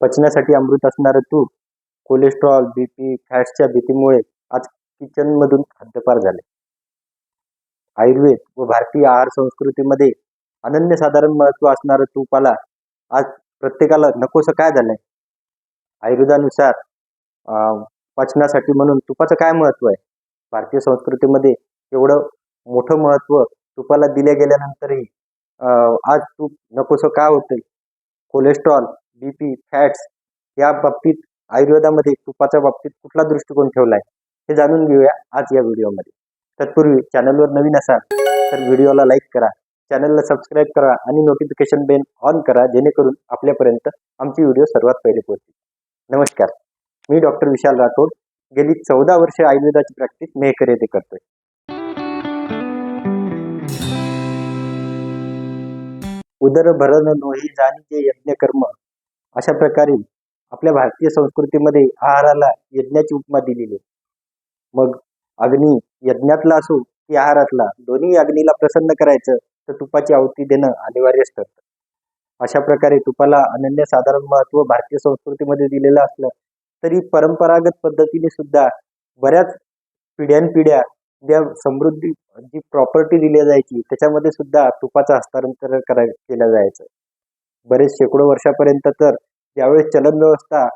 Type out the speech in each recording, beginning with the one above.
पचण्यासाठी अमृत असणारं तूप cholesterol BP फॅट्सच्या भीतीमुळे आज किचनमधून हद्दपार झाले. आयुर्वेद व भारतीय आहार संस्कृतीमध्ये अनन्यसाधारण महत्त्व असणारं तुपाला आज प्रत्येकाला नकोसं काय झालंय? आयुर्वेदानुसार पचनासाठी म्हणून तुपाचं काय महत्त्व आहे? भारतीय संस्कृतीमध्ये एवढं मोठं महत्त्व तुपाला दिल्या गेल्यानंतरही आज तूप नकोसं का होतंय? कोलेस्ट्रॉल बीपी फॅट्स या बाबतीत आयुर्वेदामध्ये तुपाच्या बाबतीत कुठला दृष्टिकोन ठेवलाय हे जाणून घेऊया आज या व्हिडिओमध्ये. तत्पूर्वी चॅनलवर नवीन असाल तर व्हिडिओला लाईक करा चॅनलला सबस्क्राईब करा आणि नोटिफिकेशन बेल ऑन करा जेणेकरून आपल्यापर्यंत आमची व्हिडिओ सर्वात पहिले पोहोचतील नमस्कार मी डॉक्टर विशाल राठोड गेली चौदा वर्षे आयुर्वेदाची प्रॅक्टिस मेहकर येथे करतोय. उदर भरण नोही जाणी जे यज्ञ कर्म अशा प्रकारे आपल्या भारतीय संस्कृतीमध्ये आहाराला यज्ञाची उपमा दिलेली मग अग्नी यज्ञातला असो की आहारातला दोन्ही अग्नीला प्रसन्न करायचं तर तुपाची आहुती देणं अनिवार्यच ठरतं अशा प्रकारे तुपाला अनन्य साधारण महत्त्व भारतीय संस्कृतीमध्ये दिलेलं असलं तरी परंपरागत पद्धतीने सुद्धा बऱ्याच पिढ्यानपिढ्या ज्या समृद्धी जी प्रॉपर्टी दिली जायची त्याच्यामध्ये सुद्धा तुपाचं हस्तांतरण करा केलं जायचं. बरेच शेकडो वर्षापर्यंत तर ज्यावेळेस चलन व्यवस्था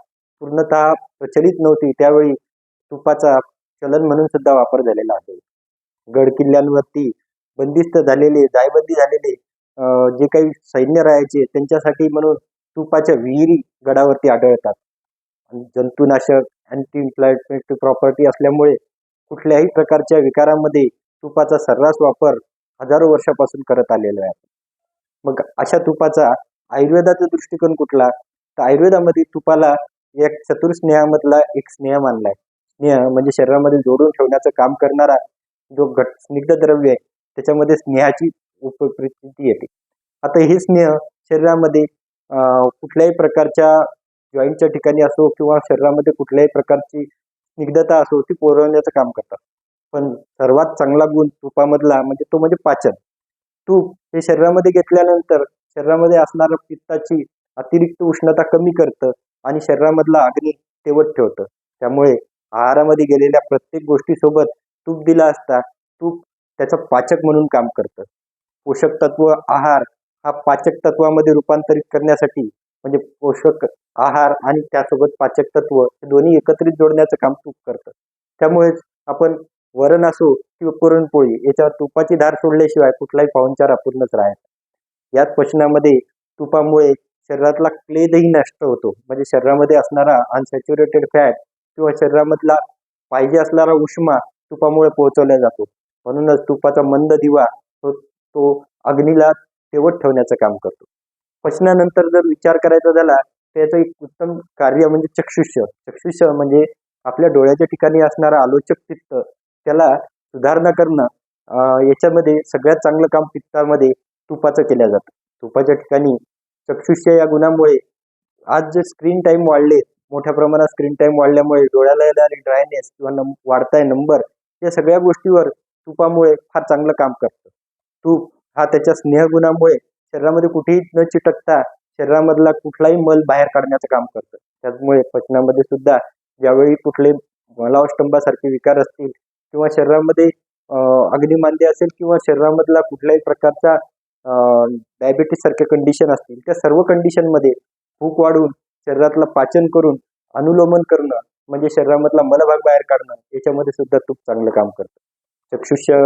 पूर्णतः प्रचलित नव्हती त्यावेळी तुपाचा चलन म्हणून सुद्धा वापर झालेला आहे गड किल्ल्यांवरती बंदिस्त झालेले जायबंदी झालेले जे काही सैन्य राहायचे त्यांच्यासाठी म्हणून तुपाच्या विहिरी गडावरती आढळतात. आणि जंतुनाशक अँटी इन्फ्लॅमेटरी प्रॉपर्टी असल्यामुळे कुठल्याही प्रकारच्या विकारामध्ये तुपाचा सर्रास वापर हजारो वर्षापासून करत आलेला आहे. मग अशा तुपाचा आयुर्वेदाचा दृष्टिकोन कुठला? तर आयुर्वेदामध्ये तुपाला एक चतुर्स्नेहामधला एक स्नेह मानलाय स्नेह म्हणजे शरीरामध्ये जोडून ठेवण्याचं काम करणारा जो घट स्निग्ध द्रव्य आहे त्याच्यामध्ये स्नेहाची उपस्थिती येते. आता हे स्नेह शरीरामध्ये कुठल्याही प्रकारच्या जॉईंटच्या ठिकाणी असो किंवा शरीरामध्ये कुठल्याही प्रकारची स्निग्धता असो ती पुरवण्याचं काम करतात. पण सर्वात चांगला गुण तुपामधला म्हणजे तो म्हणजे पाचन. तूप हे शरीरामध्ये घेतल्यानंतर शरीरामध्ये असणारं पित्ताची अतिरिक्त उष्णता कमी करतं आणि शरीरामधला अग्नी तेवत ठेवतं. त्यामुळे आहारामध्ये गेलेल्या प्रत्येक गोष्टीसोबत तूप दिला असता तूप त्याचं पाचक म्हणून काम करतं. पोषक तत्व आहार हा पाचक तत्वामध्ये रूपांतरित करण्यासाठी म्हणजे पोषक आहार आणि त्यासोबत पाचक तत्व हे दोन्ही एकत्रित जोडण्याचं काम तूप करतं. त्यामुळेच आपण वरण असो किंवा पुरणपोळी याच्यावर तुपाची धार सोडल्याशिवाय कुठलाही पाहुणचार अपूर्णच राहायचा याच पचनामध्ये तुपामुळे शरीरातला क्लेदही नष्ट होतो. म्हणजे शरीरामध्ये असणारा अनसॅच्युरेटेड फॅट किंवा शरीरामधला पाहिजे असणारा उष्मा तुपामुळे पोहोचवला जातो. म्हणूनच तुपाचा मंद दिवा तो तो अग्नीला तेवत ठेवण्याचं काम करतो. पचनानंतर जर विचार करायचा झाला त्याचं एक उत्तम कार्य म्हणजे चक्षुष्य चक्षुष्य म्हणजे आपल्या डोळ्याच्या ठिकाणी असणारा आलोचक पित्त त्याला सुधारणा करणं याच्यामध्ये सगळ्यात चांगलं काम पित्तामध्ये तुपाचं केल्या जातं. तुपाच्या ठिकाणी चक्षुष्य या गुणामुळे आज जे स्क्रीन टाईम वाढले मोठ्या प्रमाणात स्क्रीन टाईम वाढल्यामुळे डोळ्याला येणारी ड्रायनेस किंवा नम वाढताय नंबर या सगळ्या गोष्टीवर तुपामुळे फार चांगलं काम करतं. तूप हा त्याच्या स्नेहगुणामुळे शरीरामध्ये कुठेही न चिटकता शरीरामधला कुठलाही मल बाहेर काढण्याचं काम करतं. त्यामुळे पचनामध्ये सुद्धा ज्यावेळी कुठले मलावष्टंभासारखे विकार असतील किंवा शरीरामध्ये अं, असेल किंवा शरीरामधला कुठल्याही प्रकारचा डायबिटीस सारख्या कंडिशन असतील त्या सर्व कंडिशनमध्ये भूक वाढून शरीरातलं पाचन करून अनुलोमन करणं म्हणजे शरीरामधला मलभाग बाहेर काढणं याच्यामध्ये सुद्धा तूप चांगलं काम करतं. चक्षुष्य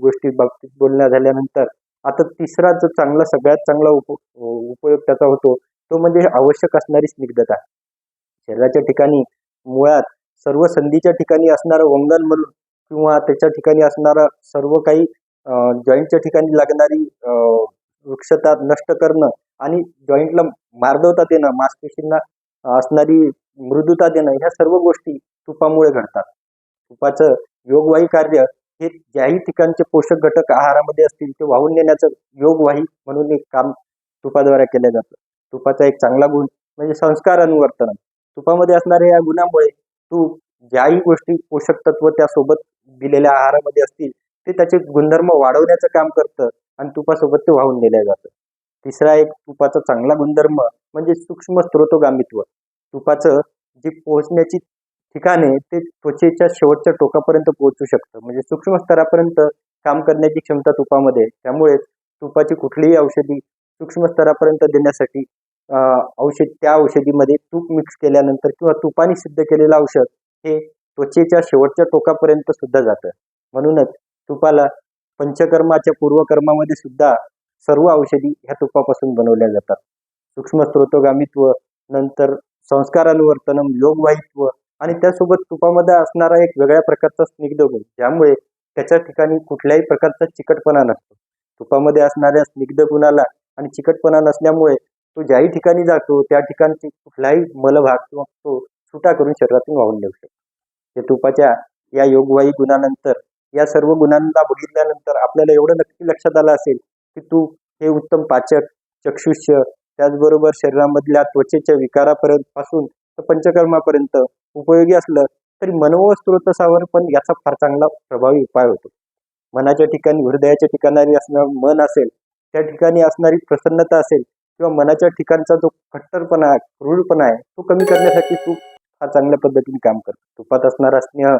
गोष्टी बाबतीत बोलण्या झाल्यानंतर आता तिसरा जो चांगला सगळ्यात चांगला उप उपयोग त्याचा होतो तो म्हणजे आवश्यक असणारी स्निग्धता. शरीराच्या ठिकाणी मुळात सर्व संधीच्या ठिकाणी असणारं वंगण म्हणून किंवा त्याच्या ठिकाणी असणारा सर्व काही जॉईंटच्या ठिकाणी लागणारी वृक्षता नष्ट करणं आणि जॉईंटला मार्दवता देणं मांसपेशींना असणारी मृदुता देणं ह्या सर्व गोष्टी तुपामुळे घडतात. तुपाचं योगवाही कार्य हे ज्याही ठिकाणचे पोषक घटक आहारामध्ये असतील ते वाहून नेण्याचं योगवाही म्हणून एक काम तुपाद्वारे केलं जातं. तुपाचा एक चांगला गुण म्हणजे संस्कार अनुवर्तन. तुपामध्ये असणाऱ्या या गुणामुळे तूप ज्याही गोष्टी पोषक तत्व त्यासोबत दिलेल्या आहारामध्ये असतील ते त्याचे गुणधर्म वाढवण्याचं काम करतं आणि तुपासोबत ते वाहून नेलं जातं. तिसरा एक तुपाचा चांगला गुणधर्म म्हणजे सूक्ष्म स्त्रोतोगामित्व तुपाचं जी पोहोचण्याची ठिकाण आहे ते त्वचेच्या शेवटच्या टोकापर्यंत पोहोचू शकतं. म्हणजे सूक्ष्म स्तरापर्यंत काम करण्याची क्षमता तुपामध्ये त्यामुळे तुपाची कुठलीही औषधी सूक्ष्म स्तरापर्यंत देण्यासाठी औषध त्या औषधीमध्ये तूप मिक्स केल्यानंतर किंवा तुपाने सिद्ध केलेलं औषध हे त्वचेच्या शेवटच्या टोकापर्यंत सुद्धा जातं. म्हणूनच तुपाला पंचकर्माच्या पूर्वकर्मामध्ये सुद्धा सर्व औषधी ह्या तुपापासून बनवल्या जातात. सूक्ष्म स्त्रोतोगामित्व नंतर संस्कारानुवर्तनम योगवाहित्व आणि त्यासोबत तुपामध्ये असणारा एक वेगळ्या प्रकारचा स्निग्ध गुण. ज्यामुळे त्याच्या ठिकाणी कुठल्याही प्रकारचा चिकटपणा नसतो. तुपामध्ये असणाऱ्या स्निग्ध गुणाला आणि चिकटपणा नसल्यामुळे तो ज्याही ठिकाणी जातो त्या ठिकाणची कुठलाही मलभाग किंवा तो सुटा करून शरीरातून वाहून नेऊ शकतो. हे तुपाच्या या योगवाही गुणानंतर या सर्व गुणांना बघितल्यानंतर आपल्याला एवढं नक्की लक्षात आलं असेल की तू हे उत्तम पाचक चक्षुष्य त्याचबरोबर शरीरामधल्या त्वचेच्या विकारापर्यंत पासून तर पंचकर्मापर्यंत उपयोगी असलं तरी मनोवस्त्रोतसावर पण याचा फार चांगला प्रभावी उपाय होतो. मनाच्या ठिकाणी हृदयाच्या ठिकाणी असणार मन असेल त्या ठिकाणी असणारी प्रसन्नता असेल किंवा मनाच्या ठिकाणचा जो खट्टरपणा आहे क्रूरपणा आहे तो कमी करण्यासाठी तू फार चांगल्या पद्धतीने काम करतो तुपात असणारा स्नेह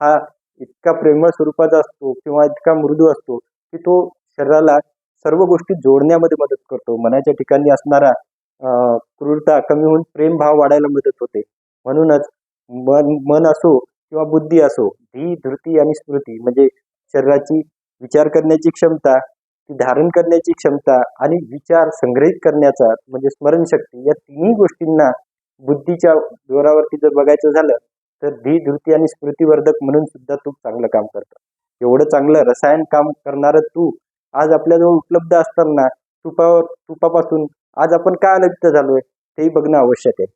हा इतका प्रेमळ स्वरूपाचा असतो किंवा इतका मृदू असतो की तो शरीराला सर्व गोष्टी जोडण्यामध्ये मदत करतो. मनाच्या ठिकाणी असणारा क्रूरता कमी होऊन प्रेम भाव वाढायला मदत होते. म्हणूनच मन मन असो किंवा बुद्धी असो धी धृती आणि स्मृती म्हणजे शरीराची विचार करण्याची क्षमता ती धारण करण्याची क्षमता आणि विचार संग्रहित करण्याचा म्हणजे स्मरणशक्ती या तिन्ही गोष्टींना बुद्धीच्या जोरावरती जर बघायचं झालं तर धी धृती आणि स्मृतीवर्धक म्हणून सुद्धा तूप चांगलं काम करतं. एवढं चांगलं रसायन काम करणारं तूप आज आपल्याजवळ उपलब्ध असताना तुपावर तुपापासून आज आपण काय अलिप्त झालोय तेही बघणं आवश्यक आहे.